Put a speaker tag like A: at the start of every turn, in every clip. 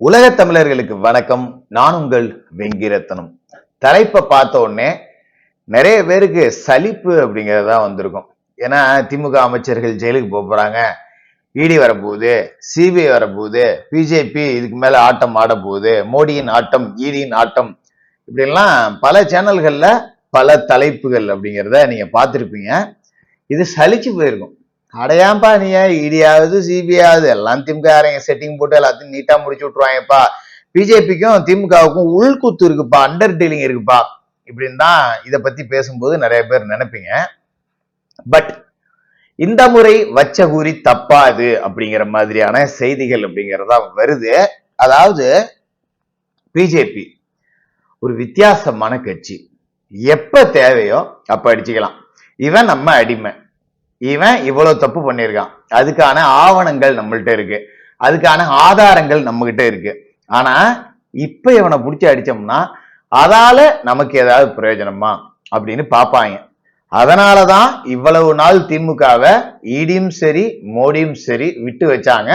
A: உலக தமிழர்களுக்கு வணக்கம். நான் உங்கள் வெங்கிரத்தனம். தலைப்பை பார்த்த உடனே நிறைய பேருக்கு சலிப்பு அப்படிங்கிறதா வந்திருக்கும். ஏன்னா திமுக அமைச்சர்கள் ஜெயிலுக்கு போகிறாங்க இடி வரப்போகுது சிபிஐ வரப்போகுது பிஜேபி இதுக்கு மேலே ஆட்டம் ஆட போகுது மோடியின் ஆட்டம் ஈடியின் ஆட்டம். இப்படிலாம் பல சேனல்களில் பல தலைப்புகள் அப்படிங்கிறத நீங்கள் பார்த்துருப்பீங்க. இது சலிச்சு போயிருக்கும். அடையாம்பா நீ இடியாவது சிபிஐயாவது எல்லாம் திமுக செட்டிங் போட்டு எல்லாத்தையும் நீட்டா முடிச்சு விட்டுருவாங்கப்பா. பிஜேபிக்கும் திமுகவுக்கும் உள்குத்து இருக்குப்பா அண்டர் டீலிங் இருக்குப்பா. இப்படின்னு தான் இதை பத்தி பேசும்போது நிறைய பேர் நினைப்பீங்க. பட் இந்த முறை வச்ச கூறி தப்பாது அப்படிங்கிற மாதிரியான செய்திகள் அப்படிங்கிறதா வருது. அதாவது பிஜேபி ஒரு வித்தியாசமான கட்சி. எப்ப தேவையோ அப்ப அடிச்சுக்கலாம். இவன் நம்ம அடிமை. இவன் இவ்வளவு தப்பு பண்ணியிருக்கான். அதுக்கான ஆவணங்கள் நம்மள்கிட்ட இருக்கு. அதுக்கான ஆதாரங்கள் நம்மகிட்ட இருக்கு. ஆனா இப்ப இவனை பிடிச்சி அடிச்சோம்னா அதால நமக்கு ஏதாவது பிரயோஜனமா? அப்படின்னு பார்ப்பாங்க. அதனாலதான் இவ்வளவு நாள் திமுகவை ஈடியும் சரி மோடியும் சரி விட்டு வச்சாங்க.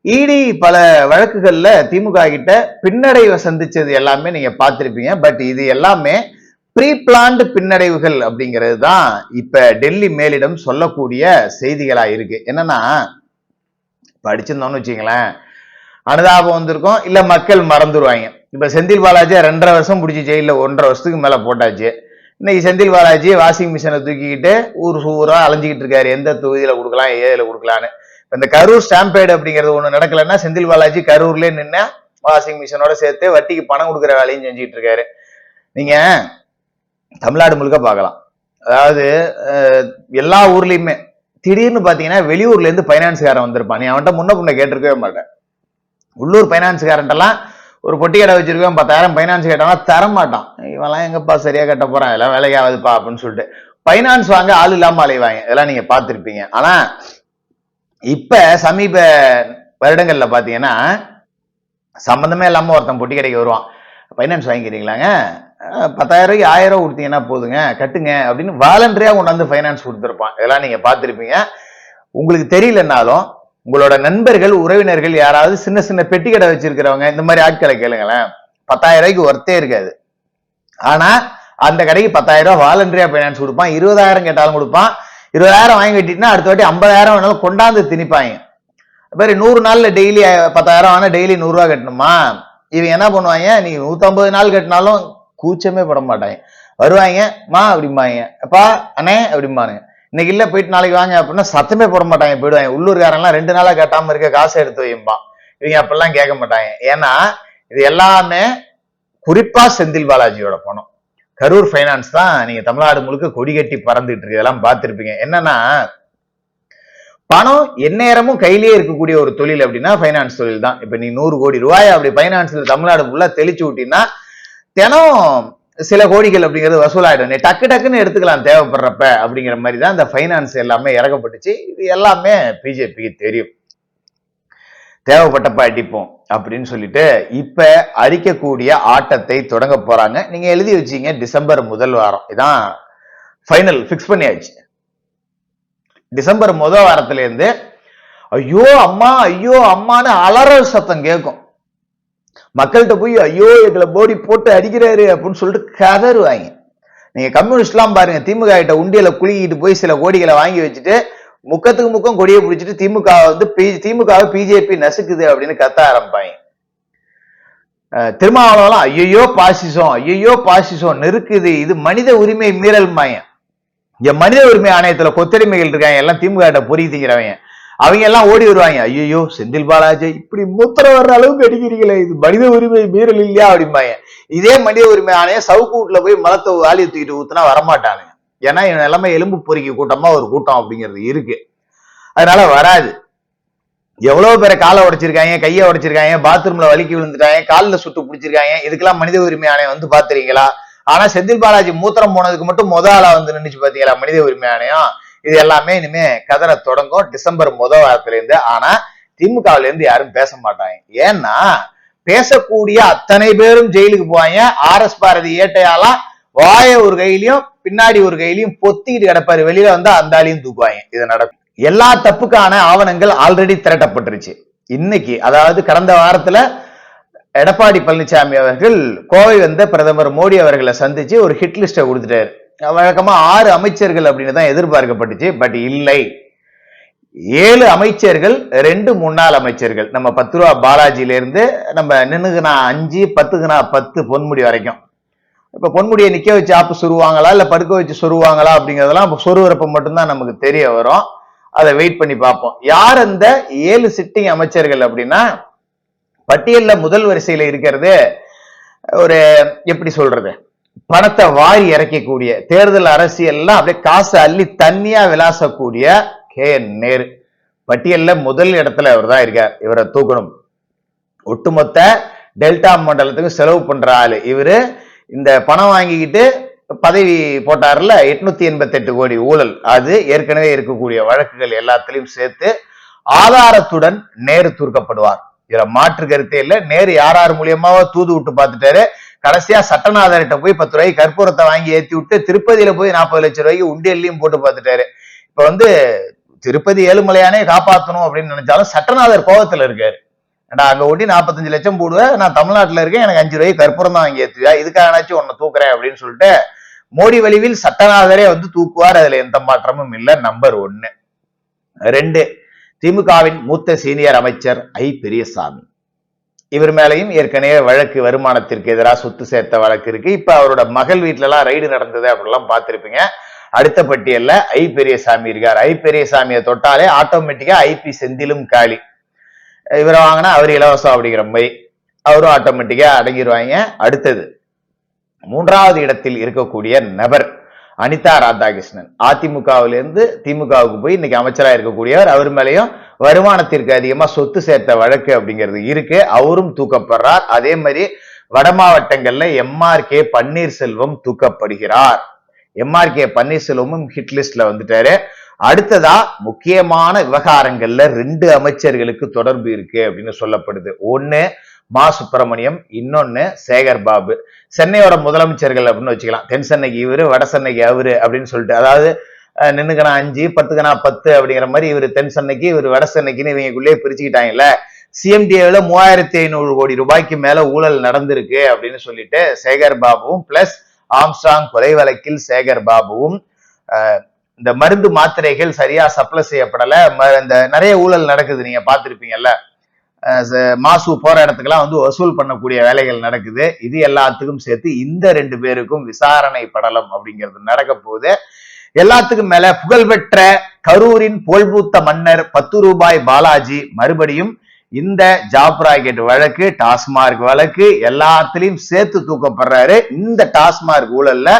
A: இடி பல வழக்குகள்ல திமுக கிட்ட பின்னடைவை சந்திச்சது எல்லாமே நீங்க பார்த்திருப்பீங்க. பட் இது எல்லாமே ப்ரீ பிளான்டு பின்னடைவுகள் அப்படிங்கிறது தான் இப்ப டெல்லி மேலிடம் சொல்லக்கூடிய செய்திகளா இருக்கு. என்னன்னா படிச்சிருந்தோம்னு வச்சுங்களேன் அனுதாபம் வந்திருக்கும். இல்ல மக்கள் மறந்துடுவாங்க இப்ப செந்தில் பாலாஜி ரெண்டரை வருஷம் பிடிச்சி ஜெயில ஒன்றரை வருஷத்துக்கு மேல போட்டாச்சு. இன்னைக்கு செந்தில் பாலாஜி வாஷிங் மிஷினை தூக்கிக்கிட்டு ஊர் ஊரா அலைஞ்சிக்கிட்டு இருக்காரு. எந்த தொகுதியில கொடுக்கலாம் ஏதில் கொடுக்கலான்னு இந்த கரூர் ஸ்டாம்பேடு அப்படிங்கிறது ஒன்று நடக்கலன்னா செந்தில் பாலாஜி கரூர்லேயே நின்று வாஷிங் மிஷினோட சேர்த்து வட்டிக்கு பணம் கொடுக்குற வேலையும் செஞ்சுட்டு இருக்காரு. நீங்க தமிழ்நாடு முழுக்க பார்க்கலாம். அதாவது எல்லா ஊர்லயுமே திடீர்னு பாத்தீங்கன்னா வெளியூர்ல இருந்து பைனான்ஸ்காரன் வந்திருப்பான். நீ அவன்கிட்ட முன்ன புண்ணை கேட்டிருக்கவே மாட்டேன். உள்ளூர் பைனான்ஸ்காரன்ட்டெல்லாம் ஒரு பொட்டி கடை வச்சிருக்கேன் பத்தாயிரம் பைனான்ஸ் கேட்டானா தர மாட்டான் இவெல்லாம் எங்கப்பா சரியா கட்ட போறான்? எல்லாம் வேலைக்கு ஆகுதுப்பா அப்படின்னு சொல்லிட்டு. பைனான்ஸ் வாங்க ஆள் இல்லாம அலைவாங்க. இதெல்லாம் நீங்க பார்த்துருப்பீங்க. ஆனா இப்ப சமீப வருடங்கள்ல பாத்தீங்கன்னா சம்பந்தமே இல்லாம ஒருத்தன் பொட்டி கடைக்கு வருவான். பைனான்ஸ் வாங்கிக்கிறீங்களாங்க? பத்தாயிரம் ரூபாய் ஆயிரம் கொடுத்தீங்கன்னா போதுங்க கட்டுங்க அப்படின்னு வாலண்டரியா கொண்டாந்து ஃபைனான்ஸ் கொடுத்துருப்பான் இதெல்லாம் நீங்க பார்த்துருப்பீங்க. உங்களுக்கு தெரியலனாலும் உங்களோட நண்பர்கள் உறவினர்கள் யாராவது சின்ன சின்ன பெட்டி கடை வச்சிருக்கிறவங்க இந்த மாதிரி ஆட்களை கேளுங்களேன். பத்தாயிரம் ரூபாய்க்கு ஒர்த்தே இருக்காது. ஆனா அந்த கடைக்கு பத்தாயிரம் ரூபாய் வாலண்டரியா ஃபைனான்ஸ் கொடுப்பான் இருபதாயிரம் கேட்டாலும் கொடுப்பான் இருபதாயிரம் வாங்கி கட்டிட்டுனா அடுத்த வாட்டி ஐம்பதாயிரம் வேணாலும் கொண்டாந்து திணிப்பாங்க. மாதிரி நூறு நாள்ல டெய்லி பத்தாயிரம் ஆனால் டெய்லி நூறுரூவா கட்டணுமா? இவன் என்ன பண்ணுவாங்க? நீ நூத்தம்பது நாள் கட்டினாலும் கூச்சமே பட மாட்டாங்க. வருவாங்க மா அப்படிம்பாங்க. அப்பா அண்ணே அப்படிம்பானுங்க இன்னைக்கு இல்லை போயிட்டு நாளைக்கு வாங்க அப்படின்னா சத்தமே போட மாட்டாங்க போயிடுவாங்க. உள்ளூர்காரங்கெல்லாம் ரெண்டு நாளாக கட்டாம இருக்க காசை எடுத்து வைப்பான் இவங்க அப்பெல்லாம் கேட்க மாட்டாங்க. ஏன்னா இது எல்லாமே குறிப்பா செந்தில் பாலாஜியோட பணம். கரூர் ஃபைனான்ஸ் தான் நீங்க தமிழ்நாடு முழுக்க கொடி கட்டி பறந்துட்டு இருக்கு. இதெல்லாம் பார்த்துருப்பீங்க. என்னன்னா பணம் எந்நேரமும் கையிலேயே இருக்கக்கூடிய ஒரு தொழில் அப்படின்னா ஃபைனான்ஸ் தொழில் தான். இப்போ நீ நூறு கோடி ரூபாய் அப்படி ஃபைனான்ஸ்ல தமிழ்நாடு ஃபுல்லாக தெளிச்சு விட்டீங்கன்னா தினம் சில கோடிகள் அப்படிங்கிறது வசூலாயிடும். நீ டக்கு டக்குன்னு எடுத்துக்கலாம் தேவைப்படுறப்ப அப்படிங்கிற மாதிரி தான் இந்த ஃபைனான்ஸ் எல்லாமே இறக்கப்பட்டுச்சு. இது எல்லாமே பிஜேபிக்கு தெரியும். தேவைப்பட்டப்ப அடிப்போம் அப்படின்னு சொல்லிட்டு இப்ப அடிக்கக்கூடிய ஆட்டத்தை தொடங்க போறாங்க. நீங்க எழுதி வச்சீங்க டிசம்பர் முதல் வாரம். இதான் ஃபைனல் ஃபிக்ஸ் பண்ணியாச்சு. டிசம்பர் முதல் வாரத்துல இருந்து ஐயோ அம்மா ஐயோ அம்மான்னு அலறல் சத்தம் கேட்கும். மக்கள்கிட்ட போய் ஐயோ எங்களை போடி போட்டு அடிக்கிறாரு அப்படின்னு சொல்லிட்டு கதருவாங்க நீங்க கம்யூனிஸ்ட்லாம் பாருங்க திமுக கிட்ட உண்டியல குளிக்கிட்டு போய் சில கோடிகளை வாங்கி வச்சுட்டு முக்கத்துக்கு முக்கம் கொடியை பிடிச்சிட்டு திமுக வந்து திமுகவை பிஜேபி நசுக்குது அப்படின்னு கத்த ஆரம்பிப்பாங்க. திருமாவளவெல்லாம் ஐயோ பாசிசம் ஐயோ பாசிசம் நெருக்குது இது மனித உரிமை மீறல் மாயம் இங்க மனித உரிமை ஆணையத்துல கொத்தடிமைகள் இருக்காங்க எல்லாம் திமுக கிட்ட பொறி திங்கிறவங்க. அவங்க எல்லாம் ஓடி வருவாங்க. ஐயோ செந்தில் பாலாஜி இப்படி மூத்திர வர்ற அளவுக்கு அடிக்கிறீங்களே இது மனித உரிமை மீறல் இல்லையா அப்படிம்பாங்க. இதே மனித உரிமை ஆணையம் சவுக்கு வீட்டுல போய் மலத்தை வாலி தூக்கிட்டு ஊத்துனா வரமாட்டானுங்க. ஏன்னா இவன் எல்லாமே எலும்பு பொறுக்கி கூட்டமா ஒரு கூட்டம் அப்படிங்கிறது இருக்கு. அதனால வராது. எவ்வளவு பேரை காலை உடைச்சிருக்காங்க கையை உடைச்சிருக்காங்க பாத்ரூம்ல வலிக்கி விழுந்துட்டாங்க காலில் சுட்டு பிடிச்சிருக்காங்க இதுக்கெல்லாம் மனித உரிமை ஆணையம் வந்து பாத்துறீங்களா ஆனா செந்தில் பாலாஜி மூத்திரம் போனதுக்கு மட்டும் முதல் ஆளா வந்து நின்றுச்சு பாத்தீங்களா மனித உரிமை ஆணையம் இது எல்லாமே இனிமே கதற தொடங்கும். டிசம்பர் முதல் வாரத்துல இருந்து ஆனா திமுகவுல இருந்து யாரும் பேச மாட்டாங்க. ஏன்னா பேசக்கூடிய அத்தனை பேரும் ஜெயிலுக்கு போவாங்க. ஆர் எஸ் பாரதி ஏட்டையாலாம் வாய ஒரு கையிலையும் பின்னாடி ஒரு கையிலையும் பொத்திக்கிட்டு கிடப்பாரு. வெளியில வந்து அந்த ஆளையும் தூக்குவாங்க. இது நடக்கும். எல்லா தப்புக்கான ஆவணங்கள் ஆல்ரெடி திரட்டப்பட்டுருச்சு. இன்னைக்கு அதாவது கடந்த வாரத்துல எடப்பாடி பழனிசாமி அவர்கள் கோவை வந்த பிரதமர் மோடி அவர்களை சந்திச்சு ஒரு ஹிட் லிஸ்ட்டை கொடுத்துட்டாரு. வழக்கமா ஆறு அமைச்சர்கள் அப்படின்னு தான் எதிர்பார்க்கப்பட்டுச்சு பட் இல்லை. ஏழு அமைச்சர்கள் ரெண்டு முன்னாள் அமைச்சர்கள். நம்ம பத்து ரூபா பாலாஜியிலேருந்து நம்ம நின்னுக்குனா அஞ்சு பத்துக்குனா பத்து பொன்முடி வரைக்கும். இப்போ பொன்முடியை நிற்க வச்சு ஆப்பு சொருவாங்களா இல்லை படுக்க வச்சு சொருவாங்களா அப்படிங்கிறதெல்லாம் சொருவரப்ப மட்டும்தான் நமக்கு தெரிய வரும். அதை வெயிட் பண்ணி பார்ப்போம். யார் அந்த ஏழு சிட்டிங் அமைச்சர்கள் அப்படின்னா பட்டியலில் முதல் வரிசையில் இருக்கிறது ஒரு எப்படி சொல்றது? பணத்தை வாரி இறக்கக்கூடிய தேர்தல் அரசியல்லாம் அப்படியே காசு அள்ளி தண்ணியா விளாசக்கூடிய கே. நேரு. பட்டியல்ல முதல் இடத்துல இவர் தான் இருக்கார். இவரை தூக்கணும். ஒட்டுமொத்த டெல்டா மண்டலத்துக்கு செலவு பண்ற ஆளு. இவரு இந்த பணம் வாங்கிக்கிட்டு பதவி போட்டார்ல எட்நூத்தி எண்பத்தி எட்டு கோடி ஊழல். அது ஏற்கனவே இருக்கக்கூடிய வழக்குகள் எல்லாத்திலையும் சேர்த்து ஆதாரத்துடன் நேரு தூர்க்கப்படுவார். இதுல மாற்று கருத்தே இல்ல. நேரு யார் யார் மூலியமாவோ தூது விட்டு பார்த்துட்டாரு. கடைசியா சட்டநாதர்கிட்ட போய் பத்து ரூபாய்க்கு கற்பூரத்தை வாங்கி ஏத்தி விட்டு திருப்பதியில போய் நாற்பது லட்சம் ரூபாய்க்கு உண்டியல்லையும் போட்டு பார்த்துட்டாரு. இப்ப வந்து திருப்பதி ஏழுமலையானே காப்பாற்றணும் அப்படின்னு நினைச்சாலும் சட்டநாதர் கோபத்துல இருக்காரு. நான் அங்க ஓட்டி நாற்பத்தஞ்சு லட்சம் போடுவேன் நான் தமிழ்நாட்டில் இருக்கேன் எனக்கு அஞ்சு ரூபாய்க்கு கற்பூரம் தான் வாங்கி ஏத்துவியா இதுக்காகனாச்சும் உன்னை தூக்குறேன் அப்படின்னு சொல்லிட்டு மோடி வழிவில் சட்டநாதரே வந்து தூக்குவார். அதுல எந்த மாற்றமும் இல்லை நம்பர் ஒன்னு. ரெண்டு திமுகவின் மூத்த சீனியர் அமைச்சர் ஐ. பெரியசாமி. இவர் மேலையும் ஏற்கனவே வழக்கு வருமானத்திற்கு எதிராக சொத்து சேர்த்த வழக்கு இருக்கு. இப்ப அவரோட மகள் வீட்டுல ரைடு நடந்தது அப்படிலாம் பார்த்துருப்பீங்க. அடுத்த பட்டியல்ல ஐ பெரியசாமி இருக்கார். ஐ பெரியசாமியை தொட்டாலே ஆட்டோமேட்டிக்கா ஐபி செந்திலும் காலி. இவரை வாங்கினா அவர் இலவசம் அப்படிங்கிற மாதிரி. அவரும் ஆட்டோமேட்டிக்கா அடங்கிடுவாங்க அடுத்தது மூன்றாவது இடத்தில் இருக்கக்கூடிய நபர். அனிதா ராதாகிருஷ்ணன். அதிமுகவிலிருந்து திமுகவுக்கு போய் இன்னைக்கு அமைச்சராக இருக்கக்கூடியவர் அவர் மேலேயும் வருமானத்திற்கு அதிகமாக சொத்து சேர்த்த வழக்கு அப்படிங்கிறது இருக்கு. அவரும் தூக்கப்படுறார். அதே மாதிரி வட மாவட்டங்கள்ல எம்ஆர்கே பன்னீர்செல்வம் தூக்கப்படுகிறார். எம்ஆர்கே பன்னீர்செல்வமும் ஹிட் லிஸ்ட்ல வந்துட்டாரு. அடுத்ததா முக்கியமான விவகாரங்கள்ல ரெண்டு அமைச்சர்களுக்கு தொடர்பு இருக்கு அப்படின்னு சொல்லப்படுது. ஒன்னு மா சுப்பிரமணியம் இன்னொன்னு சேகர் பாபு. சென்னையோட முதலமைச்சர்கள் அப்படின்னு வச்சுக்கலாம். தென் சென்னைக்கு இவரு வட சென்னைக்கு அவரு அப்படின்னு சொல்லிட்டு. அதாவது நின்னுக்கணா அஞ்சு பத்துக்கணா பத்து அப்படிங்கிற மாதிரி இவர் தென் சென்னைக்கு இவர் வட சென்னைக்குன்னு இவங்களுக்குள்ளேயே பிரிச்சுக்கிட்டாங்கல்ல. சிஎம்டிஏவில் மூவாயிரத்தி ஐநூறு கோடி ரூபாய்க்கு மேல ஊழல் நடந்திருக்கு அப்படின்னு சொல்லிட்டு சேகர் பாபுவும் பிளஸ் ஆம்ஸ்டாங் கொலை வழக்கில் சேகர் பாபுவும் இந்த மருந்து மாத்திரைகள் சரியா சப்ளை செய்யப்படலை. இந்த நிறைய ஊழல் நடக்குது நீங்க பார்த்துருப்பீங்கல்ல. மாசு போற இடத்துக்கெல்லாம் வந்து வசூல் பண்ணக்கூடிய வேலைகள் நடக்குது. இது எல்லாத்துக்கும் சேர்த்து இந்த ரெண்டு பேருக்கும் விசாரணை படலம் அப்படிங்கிறது நடக்க போகுது. எல்லாத்துக்கும் மேல புகழ்பெற்ற கரூரின் புகழ்பூத்த மன்னர் பத்து ரூபாய் பாலாஜி மறுபடியும் இந்த ஜாப் ராக்கெட் வழக்கு டாஸ்மார்க் வழக்கு எல்லாத்துலயும் சேர்த்து தூக்கப்படுறாரு. இந்த டாஸ்மார்க் ஊழல்ல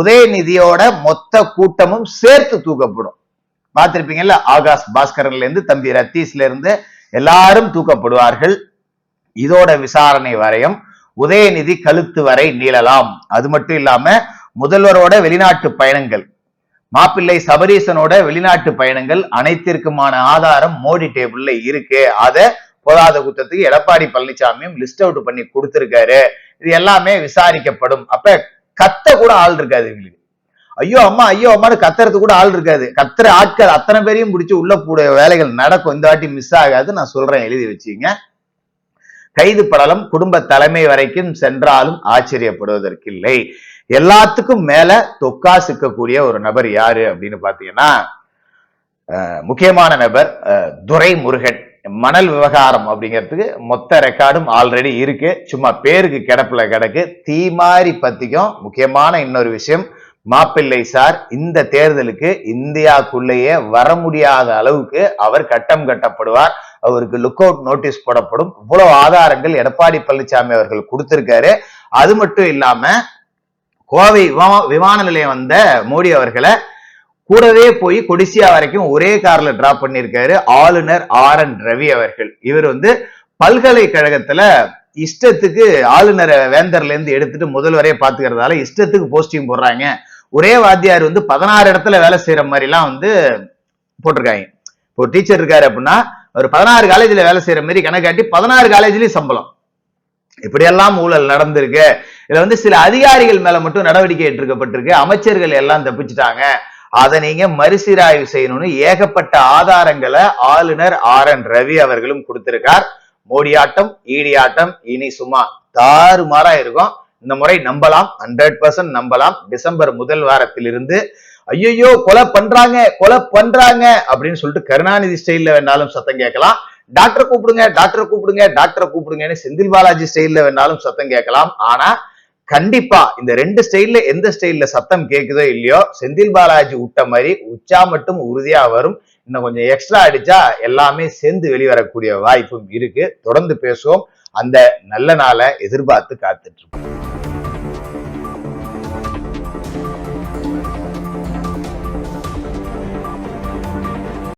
A: உதயநிதியோட மொத்த கூட்டமும் சேர்த்து தூக்கப்படும். பார்த்திருப்பீங்கல்ல ஆகாஷ் பாஸ்கரன்ல இருந்து தம்பி ரத்தீஸ்ல இருந்து எல்லாரும் தூக்கப்படுவார்கள். இதோட விசாரணை வரையும் உதயநிதி கழுத்து வரை நீளலாம். அது மட்டும் இல்லாம முதல்வரோட வெளிநாட்டு பயணங்கள் மாப்பிள்ளை சபரீசனோட வெளிநாட்டு பயணங்கள் அனைத்திற்குமான ஆதாரம் மோடி டேபிள்ல இருக்கு. அத போதாத குத்தத்துக்கு எடப்பாடி பழனிசாமியும் லிஸ்ட் அவுட் பண்ணி கொடுத்திருக்காரு. இது எல்லாமே விசாரிக்கப்படும். அப்ப கத்த கூட ஆள் இருக்காது இவங்களுக்கு. ஐயோ அம்மா ஐயோ அம்மானு கத்துறது கூட ஆள் இருக்காது. கத்துற ஆட்கள் அத்தனை பேரையும் பிடிச்சி உள்ள கூடிய வேலைகள் நடக்கும். இந்த வாட்டி மிஸ் ஆகாது. நான் சொல்றேன் எழுதி வச்சுங்க கைது படலம் குடும்ப தலைமை வரைக்கும் சென்றாலும் ஆச்சரியப்படுவதற்கில்லை. எல்லாத்துக்கும் மேல தொக்கா சிக்கக்கூடிய ஒரு நபர் யாரு அப்படின்னு பாத்தீங்கன்னா முக்கியமான நபர் துரை முருகன் மணல் விவகாரம் அப்படிங்கிறதுக்கு மொத்த ரெக்கார்டும் ஆல்ரெடி இருக்கு. சும்மா பேருக்கு கிடப்புல கிடக்கு. தீமாரி பத்திக்கும் முக்கியமான இன்னொரு விஷயம் மாப்பிள்ளை சார் இந்த தேர்தலுக்கு இந்தியாக்குள்ளேயே வர முடியாத அளவுக்கு அவர் கட்டம் கட்டப்படுவார். அவருக்கு லுக் அவுட் நோட்டீஸ் போடப்படும். இவ்வளவு ஆதாரங்கள் எடப்பாடி பழனிசாமி அவர்கள் கொடுத்திருக்காரு. அது மட்டும் இல்லாம கோவை விமான நிலையம் வந்த மோடி அவர்களை கூடவே போய் கொடிசியா வரைக்கும் ஒரே கார்ல டிராப் பண்ணிருக்காரு ஆளுநர் ஆர் என் ரவி அவர்கள். இவர் வந்து பல்கலைக்கழகத்துல இஷ்டத்துக்கு ஆளுநரை வேந்தர்ல இருந்து எடுத்துட்டு முதல்வரே பாத்துக்கிறதால இஷ்டத்துக்கு போஸ்டிங் போடுறாங்க. ஒரே வாத்தியார் வந்து பதினாறு இடத்துல வேலை செய்யற மாதிரி எல்லாம் வந்து போட்டிருக்காங்க. இப்போ டீச்சர் இருக்காரு அப்படின்னா ஒரு பதினாறு காலேஜ்ல வேலை செய்யற மாதிரி கணக்காட்டி பதினாறு காலேஜ்லயும் சம்பளம். இப்படியெல்லாம் ஊழல் நடந்திருக்கு. இதுல வந்து சில அதிகாரிகள் மேல மட்டும் நடவடிக்கை எடுக்கப்பட்டிருக்கு. அமைச்சர்கள் எல்லாம் தப்பிச்சுட்டாங்க. அதை நீங்க மறுசீராய்வு செய்யணும்னு ஏகப்பட்ட ஆதாரங்களை ஆளுநர் ஆர் என் ரவி அவர்களும் கொடுத்திருக்கார். மோடி ஆட்டம் ஈடி ஆட்டம் இனி சும்மா தாறுமாறா இருக்கும். இந்த முறை நம்பலாம் ஹண்ட்ரட் பர்சன்ட் நம்பலாம். டிசம்பர் முதல் வாரத்திலிருந்து ஐயோ கொலை பண்றாங்க கொலை பண்றாங்க அப்படின்னு சொல்லிட்டு கருணாநிதி ஸ்டைல்ல வேணாலும் சத்தம் கேட்கலாம். டாக்டர் கூப்பிடுங்க டாக்டர் கூப்பிடுங்க டாக்டரை கூப்பிடுங்கன்னு செந்தில் பாலாஜி ஸ்டைல்ல வேணாலும் சத்தம் கேட்கலாம். ஆனா கண்டிப்பா இந்த ரெண்டு ஸ்டைல்ல எந்த ஸ்டைல்ல சத்தம் கேக்குதோ இல்லையோ செந்தில் பாலாஜி விட்ட மாதிரி உச்சா மட்டும் உறுதியா வரும். இன்னும் கொஞ்சம் எக்ஸ்ட்ரா அடிச்சா எல்லாமே சேர்ந்து வெளிவரக்கூடிய வாய்ப்பும் இருக்கு. தொடர்ந்து பேசுவோம். அந்த நல்ல நாளை எதிர்பார்த்து காத்துட்டு இருக்கோம்